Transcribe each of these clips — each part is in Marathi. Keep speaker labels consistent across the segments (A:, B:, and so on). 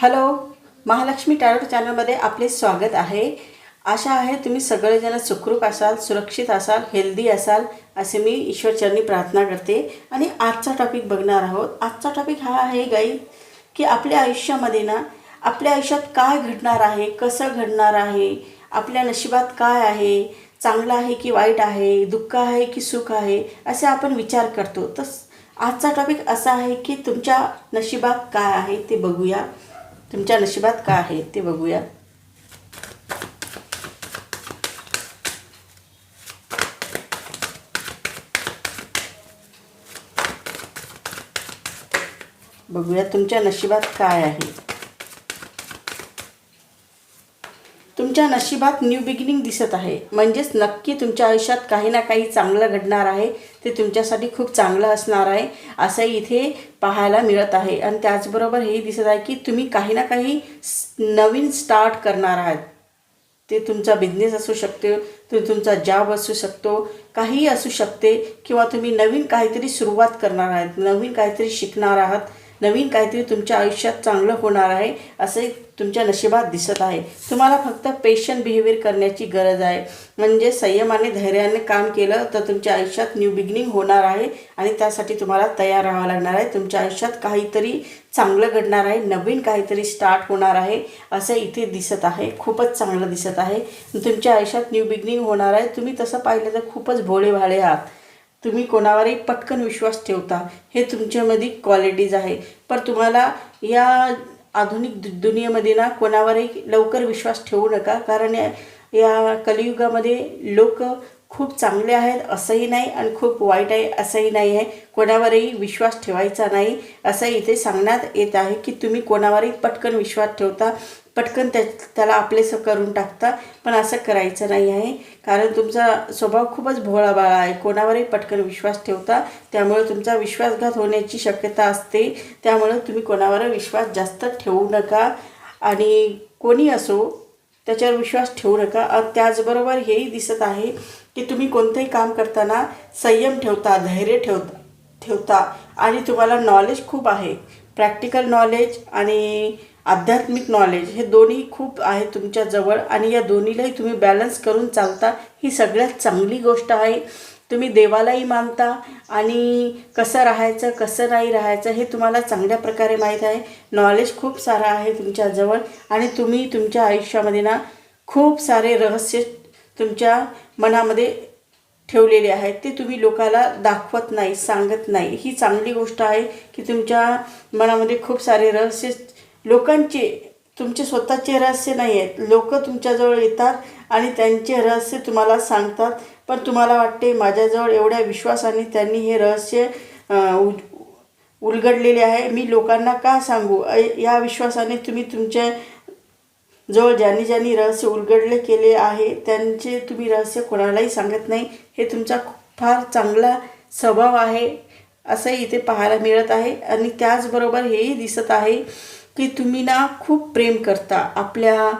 A: हॅलो महालक्ष्मी टॅरोट चॅनलमध्ये आपले स्वागत आहे. आशा आहे तुम्ही सगळेजण सुखरूप असाल सुरक्षित असाल हेल्दी असाल असे मी ईश्वरचरणी प्रार्थना करते. आणि आजचा टॉपिक बघणार आहोत. आजचा टॉपिक हा आहे गाई की आपल्या आयुष्यामध्ये ना आपल्या आयुष्यात काय घडणार आहे कसं घडणार आहे आपल्या नशिबात काय आहे चांगलं आहे की वाईट आहे दुःख आहे की सुख आहे असे आपण विचार करतो. तर आजचा टॉपिक असा आहे की तुमच्या नशिबात काय आहे ते बघूया. तुमच्या नशिबात काय आहे ते बघूया. बघूया तुमच्या नशिबात काय आहे. तुमच्या नशिबात न्यू बिगिनिंग दिसत आहे. म्हणजेच नक्की तुमच्या आयुष्यात काही ना काही चांगलं घडणार आहे. ते तुमच्यासाठी खूप चांगलं असणार आहे असंही इथे पाहायला मिळत आहे. आणि त्याचबरोबर हे दिसत आहे की तुम्ही काही ना काही नवीन स्टार्ट करणार आहात. ते तुमचा बिझनेस असू शकतो तो तुमचा जॉब असू शकतो काहीही असू शकते. किंवा तुम्ही नवीन काहीतरी सुरुवात करणार आहात नवीन काहीतरी शिकणार आहात. नवीन काहीतरी तुमच्या आयुष्यात चांगलं होणार आहे असे तुमच्या नशिबात दिसत आहे. तुम्हाला फक्त पेशंट बिहेवियर करण्याची गरज आहे. म्हणजे संयमाने धैर्याने काम केलं तर तुमच्या आयुष्यात न्यू बिगिनिंग होणार आहे आणि त्यासाठी तुम्हाला तयार राहावं लागणार आहे. तुमच्या आयुष्यात काहीतरी चांगलं घडणार आहे नवीन काहीतरी स्टार्ट होणार आहे असं इथे दिसत आहे. खूपच चांगलं दिसत आहे. तुमच्या आयुष्यात न्यू बिगिनिंग होणार आहे. तुम्ही तसं पाहिलं तर खूपच भोळे भाळे आहात. तुम्ही कोणावरही पटकन विश्वास ठेवता हे तुमच्यामध्ये क्वालिटीज आहे. पण तुम्हाला या आधुनिक दु दुनियेमध्ये ना कोणावरही लवकर विश्वास ठेवू नका. कारण या या कलियुगामध्ये लोक खूप चांगले आहेत असंही नाही आणि खूप वाईट आहे असंही नाही आहे. कोणावरही विश्वास ठेवायचा नाही. असं इथे सांगण्यात येत आहे की तुम्ही कोणावरही पटकन विश्वास ठेवता पटकन त्या त्याला आपलेसं करून टाकता पण असं करायचं नाही आहे. कारण तुमचा स्वभाव खूपच भोळाबाळा आहे. कोणावरही पटकन विश्वास ठेवता त्यामुळे तुमचा विश्वासघात होण्याची शक्यता असते. त्यामुळे तुम्ही कोणावर विश्वास जास्त ठेवू नका. आणि कोणी असो त्याच्यावर विश्वास ठेवू नका. त्याचबरोबर हेही दिसत आहे की तुम्ही कोणतंही काम करताना संयम ठेवता धैर्य ठेवता ठेवता आणि तुम्हाला नॉलेज खूप आहे. प्रॅक्टिकल नॉलेज आणि आध्यात्मिक नॉलेज हे दोन्ही खूप आहे तुमच्याजवळ आणि या दोन्हीलाही तुम्ही बॅलन्स करून चालता ही सगळ्यात चांगली गोष्ट आहे. तुम्ही देवालाही मानता आणि कसं राहायचं कसं नाही राहायचं हे तुम्हाला चांगल्या प्रकारे माहीत आहे. नॉलेज खूप सारं आहे तुमच्याजवळ आणि तुम्ही तुमच्या आयुष्यामध्ये ना खूप सारे रहस्य तुमच्या मनामध्ये ठेवलेले आहेत. ते तुम्ही लोकाला दाखवत नाही सांगत नाही. ही चांगली गोष्ट आहे की तुमच्या मनामध्ये खूप सारे रहस्य लोकांचे तुमचे स्वतःचे रहस्य नाही आहेत. लोक तुमच्याजवळ येतात आणि त्यांचे रहस्य तुम्हाला सांगतात. पण तुम्हाला वाटते माझ्याजवळ एवढ्या विश्वासाने त्यांनी हे रहस्य उ उलगडलेले आहे? मी लोकांना का सांगू? या विश्वासाने तुम्ही तुमच्या जवळ ज्यांनी ज्यांनी रहस्य उलगडले केले आहे त्यांचे तुम्ही रहस्य कोणालाही सांगत नाही. हे तुमचा फार चांगला स्वभाव आहे असंही इथे पाहायला मिळत आहे. आणि त्याचबरोबर हेही दिसत आहे की तुम्ही ना खूप प्रेम करता. आपल्या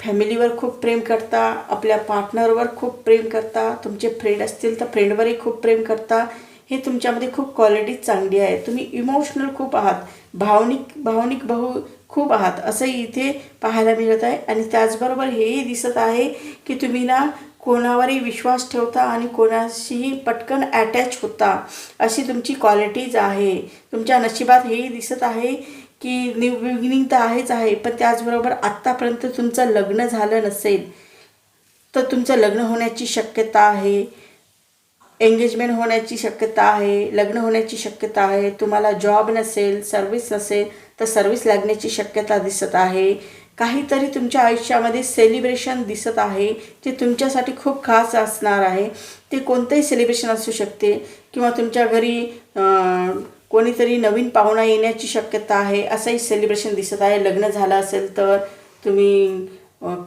A: फॅमिलीवर खूप प्रेम करता आपल्या पार्टनरवर खूप प्रेम करता तुमचे फ्रेंड असतील तर फ्रेंडवरही खूप प्रेम करता. हे तुमच्यामध्ये खूप क्वालिटी चांगली आहे. तुम्ही इमोशनल खूप आहात. भावनिक भावनिक बहु खूप आहात. असंही इथे पाहायला मिळत आहे. आणि त्याचबरोबर हेही दिसत आहे की तुम्ही ना कोणावरही विश्वास ठेवता आणि कोणाशीही पटकन अटॅच होता. अशी तुमची क्वालिटीज आहे. तुमच्या नशिबात हेही दिसत आहे की न्यू बिगिनिंग तर आहेच आहे पण त्याचबरोबर आत्तापर्यंत तुमचं लग्न झालं नसेल तर तुमचं लग्न होण्याची शक्यता आहे. एंगेजमेंट होण्याची शक्यता आहे लग्न होण्याची शक्यता आहे. तुम्हाला जॉब नसेल सर्विस नसेल तर सर्विस लागण्याची शक्यता दिसत आहे. काहीतरी तुमच्या आयुष्यामध्ये सेलिब्रेशन दिसत आहे जे तुमच्यासाठी खूप खास असणार आहे. ते कोणतंही सेलिब्रेशन असू शकते किंवा तुमच्या घरी कोणीतरी नवीन पाहुणा येण्याची शक्यता आहे असंही सेलिब्रेशन दिसत आहे. लग्न झालं असेल तर तुम्ही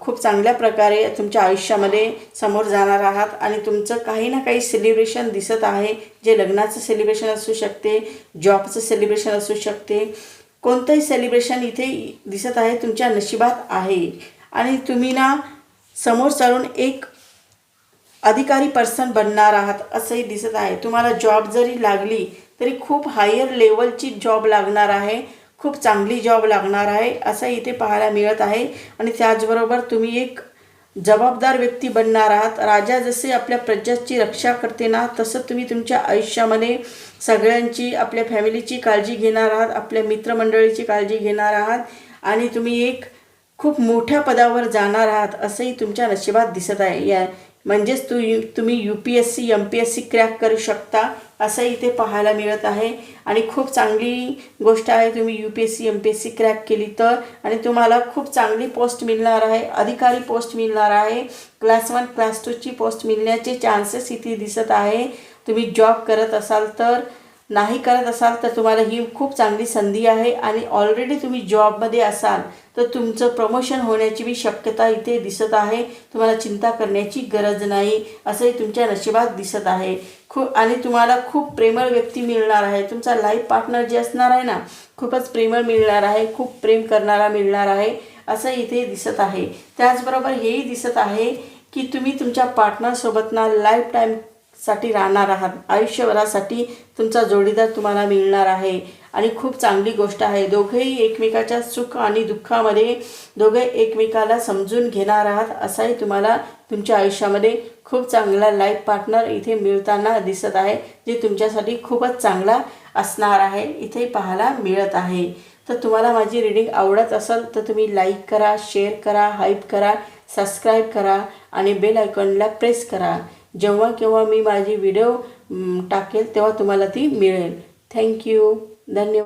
A: खूप चांगल्या प्रकारे तुमच्या आयुष्यामध्ये समोर जाणार आहात आणि तुमचं काही ना काही सेलिब्रेशन दिसत आहे. जे लग्नाचं सेलिब्रेशन असू शकते जॉबचं सेलिब्रेशन असू शकते कोणतंही सेलिब्रेशन इथे दिसत आहे तुमच्या नशिबात आहे. आणि तुम्ही ना समोर चालून एक अधिकारी पर्सन बनणार आहात असंही दिसत आहे. तुम्हाला जॉब जरी लागली तरी खूप हायर लेवलची जॉब लागणार आहे. खूप चांगली जॉब लागणार आहे. असं इथे पाहायला मिळत आहे. आणि त्याचबरोबर तुम्ही एक जबाबदार व्यक्ती बनणार आहात. राजा जसे आपल्या प्रजाची रक्षा करते ना तसं तुम्ही तुमच्या आयुष्यामध्ये सगळ्यांची आपल्या फॅमिलीची काळजी घेणार आहात. आपल्या मित्रमंडळीची काळजी घेणार आहात. आणि तुम्ही एक खूप मोठ्या पदावर जाणार आहात असंही तुमच्या नशिबात दिसत आहे. या म्हणजेच तू यु तुम्ही U P S C M P S C crack करू शकता असं इथे पाहायला मिळत आहे. आणि खूप चांगली गोष्ट आहे तुम्ही U P S C M P S C crack केली तर. आणि तुम्हाला खूप चांगली पोस्ट मिळणार आहे अधिकारी पोस्ट मिळणार आहे. क्लास वन क्लास टूची पोस्ट मिळण्याचे चान्सेस इथे दिसत आहे. तुम्ही जॉब करत असाल तर. नाही करत असाल तर तुम्हाला ही खूप चांगली संधी आहे आणि ऑलरेडी तुम्ही जॉबमध्ये असाल तर तुमचं प्रमोशन होण्याची बी शक्यता इथे दिसत आहे. तुम्हाला चिंता करण्याची गरज नाही. असंही तुमच्या नशिबात दिसत आहे. खूप आणि तुम्हाला खूप प्रेमळ व्यक्ती मिळणार आहे. तुमचा लाईफ पार्टनर जे असणार आहे ना खूपच प्रेमळ मिळणार आहे. खूप प्रेम करणारा मिळणार आहे. असं इथे दिसत आहे. त्याचबरोबर हेही दिसत आहे की तुम्ही तुमच्या पार्टनरसोबत ना लाईफ टाईम साठी राहणार आहात. आयुष्यभरासाठी तुमचा जोडीदार तुम्हाला मिळणार आहे. आणि खूप चांगली गोष्ट आहे. दोघेही एकमेकाच्या सुख आणि दुःखामध्ये दोघे एकमेकाला समजून घेणार आहात असाही तुम्हाला तुमच्या आयुष्यामध्ये खूप चांगला लाईफ पार्टनर इथे मिळताना दिसत आहे जे तुमच्यासाठी खूपच चांगला असणार आहे इथे पाहायला मिळत आहे. तर तुम्हाला माझी रीडिंग आवडत असेल तर तुम्ही लाईक करा शेअर करा हाईप करा सबस्क्राईब करा आणि बेल आयकॉनला प्रेस करा. जेव्हा केव्हा मी माझी व्हिडिओ टाकेल तेव्हा तुम्हाला ती मिळेल. थँक्यू धन्यवाद.